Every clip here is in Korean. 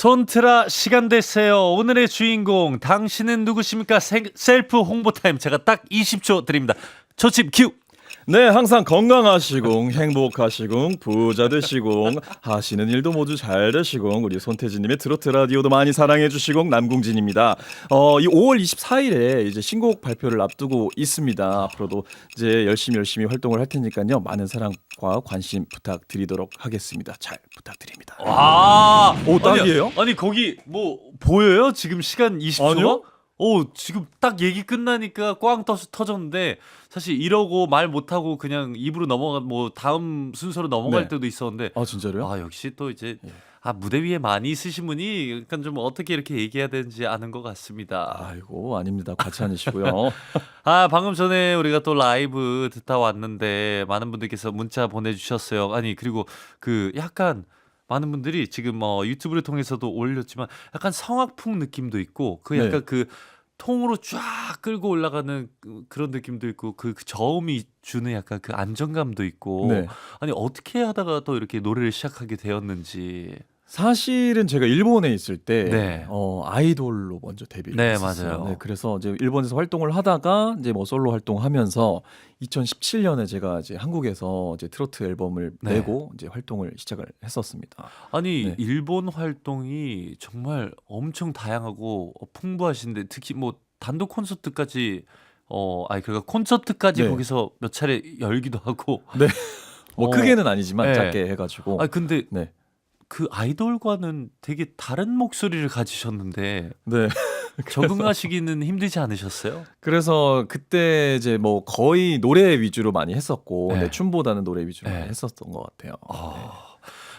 손트라 시간 됐어요. 오늘의 주인공 당신은 누구십니까? 세- 셀프 홍보 타임 제가 딱 20초 드립니다. 초침 큐. 네, 항상 건강하시고 행복하시고 부자 되시고 하시는 일도 모두 잘 되시고 우리 손태진님의 트로트 라디오도 많이 사랑해 주시고 남궁진입니다. 어, 이 5월 24일에 이제 신곡 발표를 앞두고 있습니다. 앞으로도 이제 열심히 열심히 활동을 할 테니까요. 많은 사랑과 관심 부탁드리도록 하겠습니다. 잘 부탁드립니다. 와. 오, 딱이에요? 아니, 아니, 거기 뭐 보여요? 지금 시간 20초가? 아니요. 오, 지금 딱 얘기 끝나니까 꽝 떠서 터졌는데 사실 이러고 말 못하고 그냥 입으로 넘어가 뭐 다음 순서로 넘어갈 네. 때도 있었는데 아, 진짜로요? 아 역시 또 이제 예. 아 무대 위에 많이 있으신 분이 약간 좀 어떻게 이렇게 얘기해야 되는지 아는 것 같습니다. 아이고, 아닙니다. 과찬이시고요. 아 방금 전에 우리가 또 라이브 듣다 왔는데 많은 분들께서 문자 보내주셨어요. 아니 그리고 그 약간 많은 분들이 지금 뭐 유튜브를 통해서도 올렸지만 약간 성악풍 느낌도 있고 그 약간 네. 그 통으로 쫙 끌고 올라가는 그- 그런 느낌도 있고 그, 그 저음이 주는 약간 그 안정감도 있고 네. 아니 어떻게 하다가 또 이렇게 노래를 시작하게 되었는지 사실은 제가 일본에 있을 때 네. 어, 아이돌로 먼저 데뷔를 네, 했었어요. 맞아요. 네, 그래서 이제 일본에서 활동을 하다가 이제 뭐 솔로 활동하면서 2017년에 제가 이제 한국에서 이제 트로트 앨범을 네. 내고 이제 활동을 시작을 했었습니다. 아니 네. 일본 활동이 정말 엄청 다양하고 어, 풍부하신데 특히 뭐 단독 콘서트까지 어 아니 그러니까 콘서트까지 네. 거기서 몇 차례 열기도 하고 뭐 어. 크게는 아니지만 네. 작게 해가지고 아 근데 네, 그 아이돌과는 되게 다른 목소리를 가지셨는데 네. 적응하시기는 힘들지 않으셨어요? 그래서 그때 이제 뭐 거의 노래 위주로 많이 했었고 네. 네, 춤보다는 노래 위주로 네. 많이 했었던 것 같아요. 아,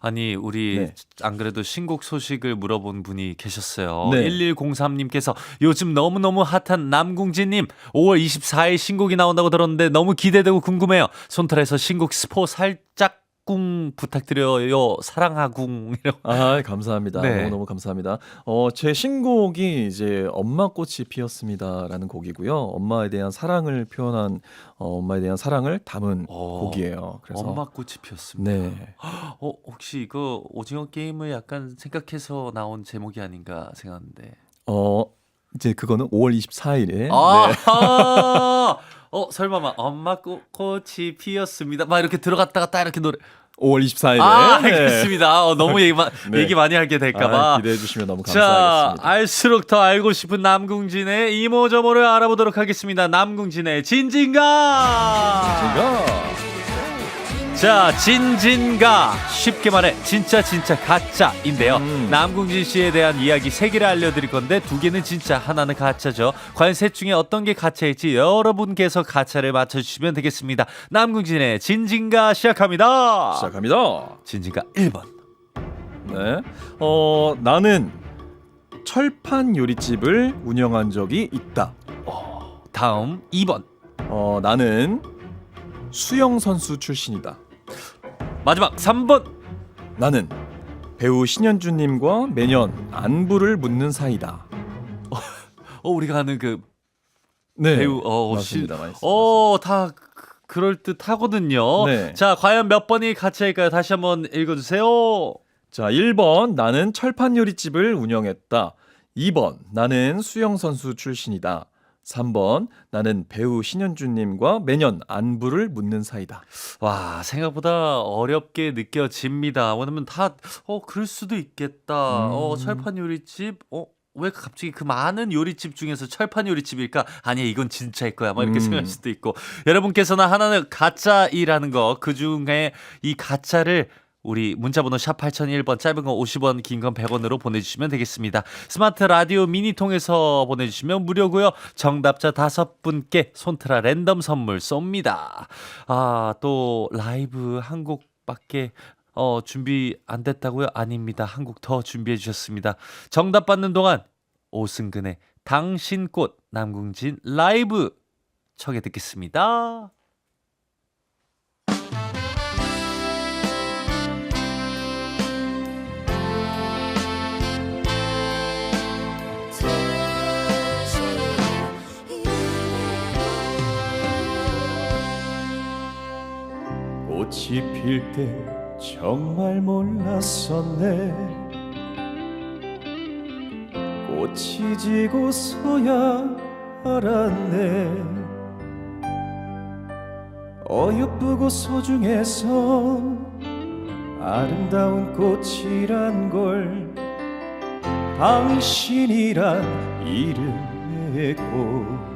아니 우리 네. 안 그래도 신곡 소식을 물어본 분이 계셨어요. 네. 1103님께서 요즘 너무너무 핫한 남궁진님 5월 24일 신곡이 나온다고 들었는데 너무 기대되고 궁금해요. 손털에서 신곡 스포 살짝 궁 부탁드려요. 사랑하궁이라고. 아 감사합니다. 네. 너무 너무 감사합니다. 어 제 신곡이 이제 엄마 꽃이 피었습니다라는 곡이고요. 엄마에 대한 사랑을 표현한 어, 엄마에 대한 사랑을 담은 어, 곡이에요. 그래서 엄마 꽃이 피었습니다. 네. 어 혹시 이거 오징어 게임을 약간 생각해서 나온 제목이 아닌가 생각하는데. 어 이제 그거는 5월 24일에 아, 네. 어 설마 막 엄마 꽃, 꽃이 피었습니다. 막 이렇게 들어갔다가 딱 이렇게 노래. 5월 24일에 아 네. 알겠습니다. 어, 너무 얘기, 마, 네. 얘기 많이 하게 될까봐. 아, 기대해 주시면 너무 자, 감사하겠습니다. 알수록 더 알고 싶은 남궁진의 이모저모를 알아보도록 하겠습니다. 남궁진의 진진가. 제가 자, 진진가. 쉽게 말해 진짜 진짜 가짜인데요. 음. 남궁진 씨에 대한 이야기 세 개를 알려드릴 건데 두 개는 진짜, 하나는 가짜죠. 과연 셋 중에 어떤 게 가짜일지 여러분께서 가짜를 맞춰주시면 되겠습니다. 남궁진의 진진가 시작합니다. 시작합니다. 진진가 1번. 네. 어 나는 철판 요리집을 운영한 적이 있다. 다음 2번. 어 나는 수영 선수 출신이다. 마지막 3번. 나는 배우 신현주님과 매년 안부를 묻는 사이다. 어, 우리가 아는 그 네, 배우 어, 맞습니다. 시- 맞습니다. 어, 다 그- 그럴 듯 하거든요. 네. 자, 과연 몇 번이 가짜일까요? 다시 한번 읽어 주세요. 자, 1번 나는 철판 요리집을 운영했다. 2번 나는 수영 선수 출신이다. 3번 나는 배우 신현주님과 매년 안부를 묻는 사이다. 와, 생각보다 어렵게 느껴집니다. 왜냐면 다 어, 그럴 수도 있겠다. 음. 어, 철판 요리집 어 왜 갑자기 그 많은 요리집 중에서 철판 요리집일까? 아니야, 이건 진짜일 거야. 막 이렇게 음. 생각할 수도 있고. 여러분께서는 하나는 가짜이라는 거, 그 중에 이 가짜를 우리 문자번호 샵 8001번 짧은 건 50원 긴 건 100원으로 보내주시면 되겠습니다. 스마트 라디오 미니 통해서 보내주시면 무료고요. 정답자 다섯 분께 손트라 랜덤 선물 쏩니다. 아 또 라이브 한 곡밖에 어, 준비 안 됐다고요? 아닙니다. 한 곡 더 준비해 주셨습니다. 정답 받는 동안 오승근의 당신꽃 남궁진 라이브 청해 듣겠습니다. 꽃이 필 때 정말 몰랐었네. 꽃이 지고서야 알았네. 어여쁘고 소중해서 아름다운 꽃이란 걸 당신이란 이름의 꽃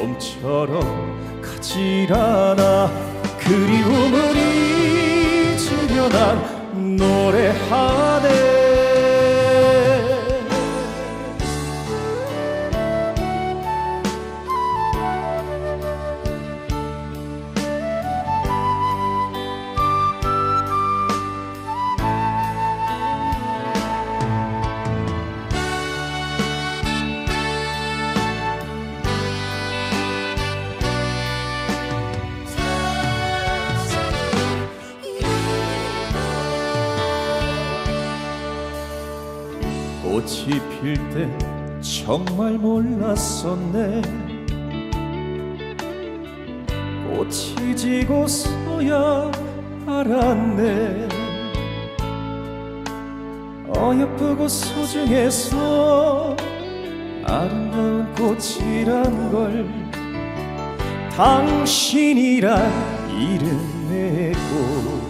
좀처럼 가질 않아 그리움을 잊으려 난 노래하네 꽃이 필 때 정말 몰랐었네. 꽃이 지고서야 알았네. 어여쁘고 소중해서 아름다운 꽃이란 걸 당신이란 이름의 꽃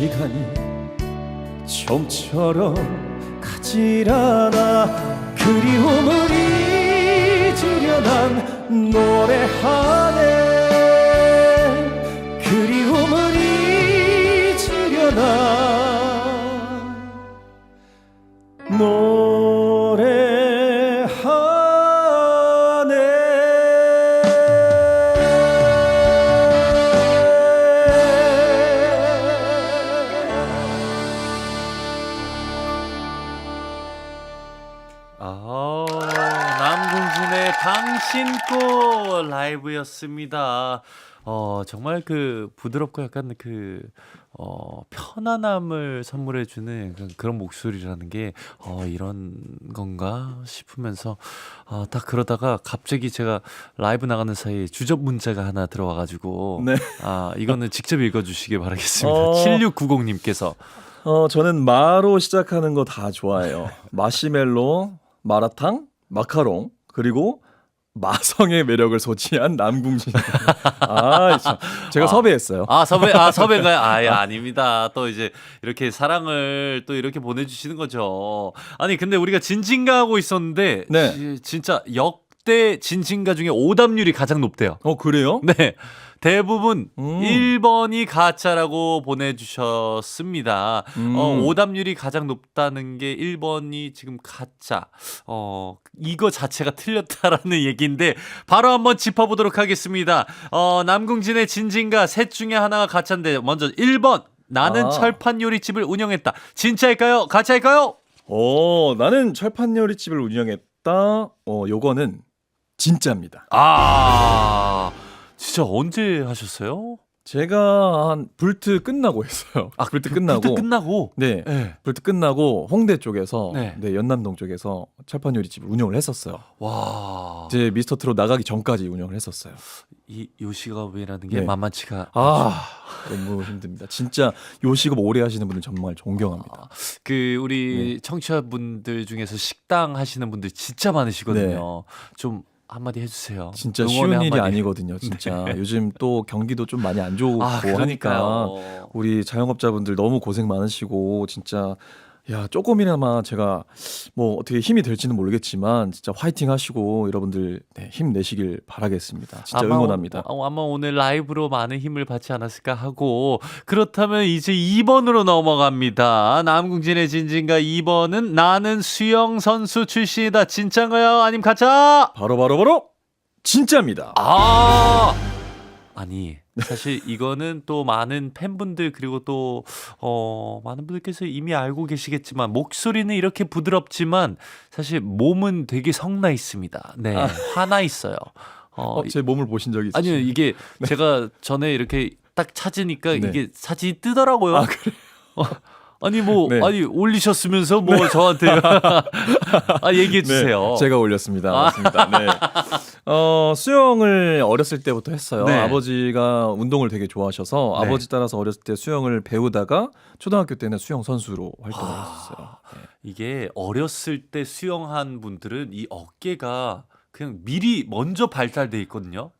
시간이 좀처럼 가질 않아. 그리움을 잊으려 난 노래하네 라이브였습니다. 어, 정말 그 부드럽고 약간 그, 어, 편안함을 선물해주는 그런, 목소리라는 게, 어, 이런 건가 싶으면서, 아, 딱 그러다가 갑자기 제가 라이브 나가는 사이에 주접 문자가 하나 들어와가지고, 네. 아, 이거는 직접 읽어주시기 바라겠습니다. 어. 7690님께서. 어, 저는 마로 시작하는 거 다 좋아해요. 마시멜로, 마라탕, 마카롱, 그리고 마성의 매력을 소지한 남궁진. 아, 참. 제가 아. 섭외했어요. 아 섭외 아 섭외가요? 아 예, 아닙니다. 또 이제 이렇게 사랑을 또 이렇게 보내주시는 거죠. 아니 근데 우리가 진진가하고 있었는데 네. 지- 진짜 역대 진진가 중에 오답률이 가장 높대요. 어, 그래요? 네. 대부분 음. 1번이 가짜라고 보내주셨습니다. 음. 어, 오답률이 가장 높다는 게 1번이 지금 가짜. 어, 이거 자체가 틀렸다라는 얘기인데 바로 한번 짚어보도록 하겠습니다. 어, 남궁진의 진진가 셋 중에 하나가 가짜인데 먼저 1번. 나는 아. 철판 요리집을 운영했다. 진짜일까요? 가짜일까요? 어, 나는 철판 요리집을 운영했다. 어, 요거는 진짜입니다. 아, 진짜 언제 하셨어요? 제가 한 불트 끝나고 했어요. 아, 불트 불- 끝나고. 불트 끝나고. 네. 네. 불트 끝나고 홍대 쪽에서 네. 네. 연남동 쪽에서 철판 요리집을 운영을 했었어요. 와. 이제 미스터 트롯 나가기 전까지 운영을 했었어요. 이 요식업이라는 게 네. 만만치가 아, 너무 힘듭니다. 진짜 요식업 오래 하시는 분들 정말 존경합니다. 그 우리 네. 청취자분들 중에서 식당 하시는 분들 진짜 많으시거든요. 좀 한마디 해주세요. 진짜 쉬운 일이 한마디. 아니거든요. 진짜 요즘 또 경기도 좀 많이 안 좋고 아, 하니까. 우리 자영업자분들 너무 고생 많으시고 진짜 야 조금이나마 제가 뭐 어떻게 힘이 될지는 모르겠지만 진짜 화이팅 하시고 여러분들 네, 힘내시길 바라겠습니다. 진짜 아마 응원합니다. 오- 아마 오늘 라이브로 많은 힘을 받지 않았을까 하고 그렇다면 이제 2번으로 넘어갑니다. 남궁진의 진진가 2번은 나는 수영 선수 출신이다. 진짠가요? 아님 가짜? 바로 바로 바로 진짜입니다. 아 아니 사실 이거는 또 많은 팬분들 그리고 또 어, 많은 분들께서 이미 알고 계시겠지만 목소리는 이렇게 부드럽지만 사실 몸은 되게 성나 있습니다. 네 화나 있어요. 어, 어, 제 몸을 보신 적이 있으세요? 아니요 이게 제가 전에 이렇게 딱 찾으니까 네. 이게 사진이 뜨더라고요. 아, 그래요? 어, 아니 뭐 네. 아니 올리셨으면서 뭐 저한테 아 얘기해 주세요. 네, 제가 올렸습니다. 아. 맞습니다. 네. 어, 수영을 어렸을 때부터 했어요. 네. 아버지가 운동을 되게 좋아하셔서 네. 아버지 따라서 어렸을 때 수영을 배우다가 초등학교 때는 수영 선수로 활동을 아. 했었어요. 네. 이게 어렸을 때 수영한 분들은 이 어깨가 그냥 미리 먼저 발달돼 있거든요.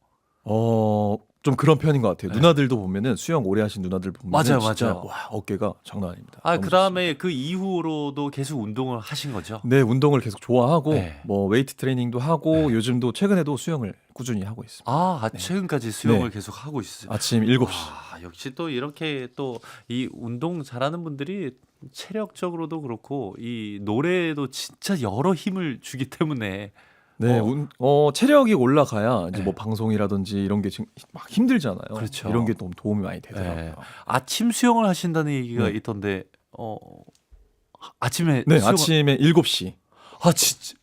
어, 좀 그런 편인 것 같아요. 누나들도 보면은 수영 오래 하신 누나들 보면 네. 맞아요, 진짜 맞아요. 와 어깨가 장난 아닙니다. 아 너무 그다음에 그 이후로도 계속 운동을 하신 거죠. 좋습니다. 네 운동을 계속 좋아하고 네. 뭐 웨이트 트레이닝도 하고 요즘도 최근에도 수영을 꾸준히 하고 있습니다. 아, 아, 최근까지 수영을 네. 계속 하고 있어요. 아침 7시. 아, 역시 또 이렇게 또 이 운동 잘하는 분들이 체력적으로도 그렇고 이 노래에도 진짜 여러 힘을 주기 때문에 네, 어. 운- 어, 체력이 올라가야 이제 네. 뭐 방송이라든지 이런 게 지금 막 힘들잖아요. 그렇죠. 이런 게 너무 도움이 많이 되더라고요. 네. 아침 수영을 하신다는 얘기가 네. 있던데 어 아침에 네, 수영을- 아침에 7시. 아 진짜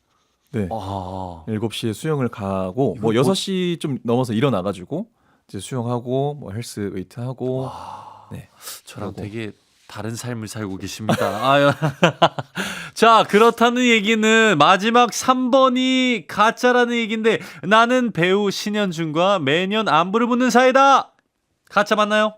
네. 아 7시에 수영을 가고 이거 뭐 뭐- 6시 좀 넘어서 일어나 가지고 이제 수영하고 뭐 헬스 웨이트 하고 와, 네. 저랑 그러고. 되게 다른 삶을 살고 계십니다. 아유. 자, 그렇다는 얘기는 마지막 3번이 가짜라는 얘기인데 나는 배우 신현준과 매년 안부를 묻는 사이다. 가짜 맞나요?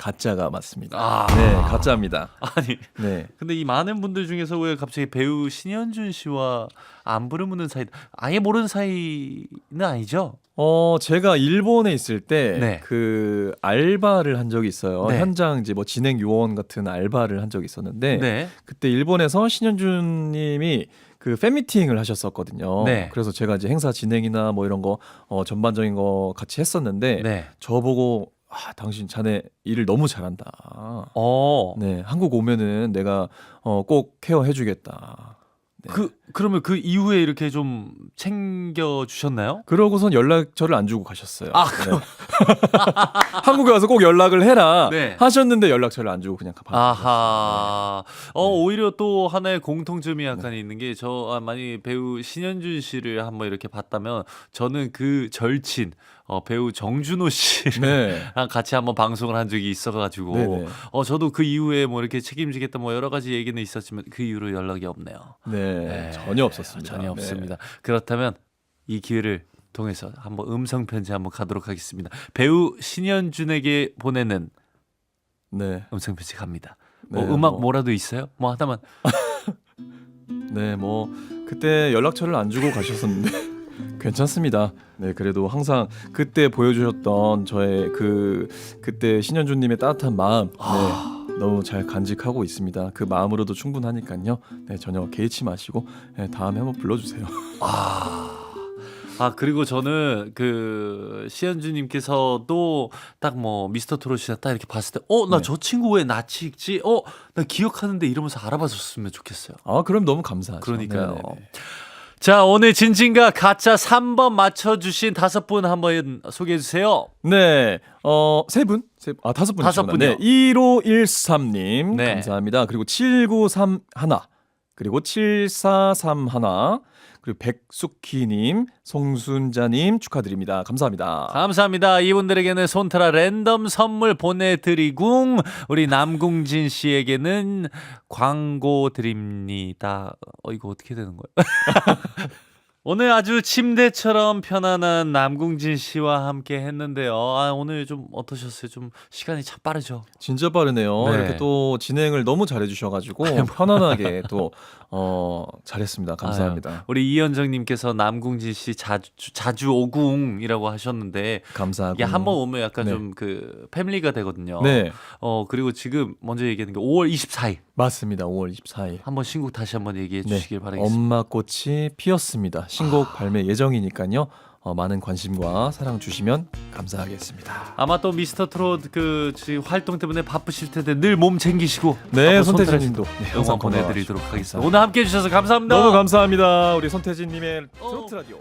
가짜가 맞습니다. 아. 네, 가짜입니다. 아니, 네. 근데 이 많은 분들 중에서 왜 갑자기 배우 신현준 씨와 안부를 묻는 사이다? 아예 모르는 사이는 아니죠? 어, 제가 일본에 있을 때 네. 그 알바를 한 적이 있어요. 네. 현장 이제 뭐 진행 요원 같은 알바를 한 적이 있었는데 네. 그때 일본에서 신현준 님이 그 팬미팅을 하셨었거든요. 네. 그래서 제가 이제 행사 진행이나 뭐 이런 거 어, 전반적인 거 같이 했었는데 네. 저보고 아, 당신 자네 일을 너무 잘한다. 어. 네, 한국 오면은 내가 어, 꼭 케어해 주겠다. 네. 그 그러면 그 이후에 이렇게 좀 챙겨 주셨나요? 그러고선 연락처를 안 주고 가셨어요. 아, 네. 한국에 와서 꼭 연락을 해라 네. 하셨는데 연락처를 안 주고 그냥 가. 아하. 어 네. 오히려 또 하나의 공통점이 약간 있는 게저 아, 만약 배우 신현준 씨를 한번 이렇게 봤다면 저는 그 절친 어, 배우 정준호 씨랑 네. 같이 한번 방송을 한 적이 있어가지고 네네. 어 저도 그 이후에 뭐 이렇게 책임지겠다 뭐 여러 가지 얘기는 있었지만 그 이후로 연락이 없네요. 네, 네, 전혀 없었습니다. 전혀 네. 없습니다. 그렇다면 이 기회를 통해서 한번 음성 편지 한번 가도록 하겠습니다. 배우 신현준에게 보내는 네, 음성 편지 갑니다. 뭐 네, 음악 뭐. 뭐라도 있어요? 뭐 하나만 네, 뭐 그때 연락처를 안 주고 가셨었는데 괜찮습니다. 네, 그래도 항상 그때 보여주셨던 저의 그 그때 신현주님의 따뜻한 마음, 아. 네, 너무 잘 간직하고 있습니다. 그 마음으로도 충분하니까요. 네, 전혀 개의치 마시고 네, 다음에 한번 불러주세요. 아. 아 그리고 저는 그 시현주님께서도 딱 뭐 미스터 트롯이나 딱 이렇게 봤을 때, 어나 네. 저 친구 왜 나치 읽지? 어 나 기억하는데 이러면서 알아봐줬으면 좋겠어요. 아, 그럼 너무 감사하죠. 그러니까요. 네네네. 자 오늘 진진과 가짜 3번 맞춰주신 다섯 분 한번 소개해 주세요. 네, 어, 세 분? 세, 아, 다섯 분. 다섯 분이요. 네, 1513님. 네. 감사합니다. 그리고 7931. 그리고 7431. 그리고 백숙희님, 송순자님 축하드립니다. 감사합니다. 감사합니다. 이분들에게는 손타라 랜덤 선물 보내드리고 우리 남궁진 씨에게는 광고 드립니다. 어 이거 어떻게 되는 거예요? 오늘 아주 침대처럼 편안한 남궁진 씨와 함께 했는데요. 아, 오늘 좀 어떠셨어요? 좀 시간이 참 빠르죠. 진짜 빠르네요. 네. 이렇게 또 진행을 너무 잘해주셔가지고 편안하게 또 어, 잘했습니다. 감사합니다. 우리 이현정님께서 남궁진 씨 자주 자주 오궁이라고 하셨는데 감사하고 이게 한 번 오면 약간 네. 좀그 패밀리가 되거든요. 네 어 그리고 지금 먼저 얘기하는 게 5월 24일 맞습니다. 5월 24일. 한번 신곡 다시 한번 얘기해 네, 주시길 바라겠습니다. 엄마 꽃이 피었습니다. 신곡 발매 예정이니까요. 어, 많은 관심과 사랑 주시면 감사하겠습니다. 아마 또 미스터 트롯 그 지금 활동 때문에 바쁘실 텐데 늘 몸 챙기시고 네, 손태진님도 네, 영상 항상 보내드리도록 하겠습니다. 오늘 함께 해 주셔서 감사합니다. 너무 감사합니다. 우리 손태진님의 어. 트로트 라디오.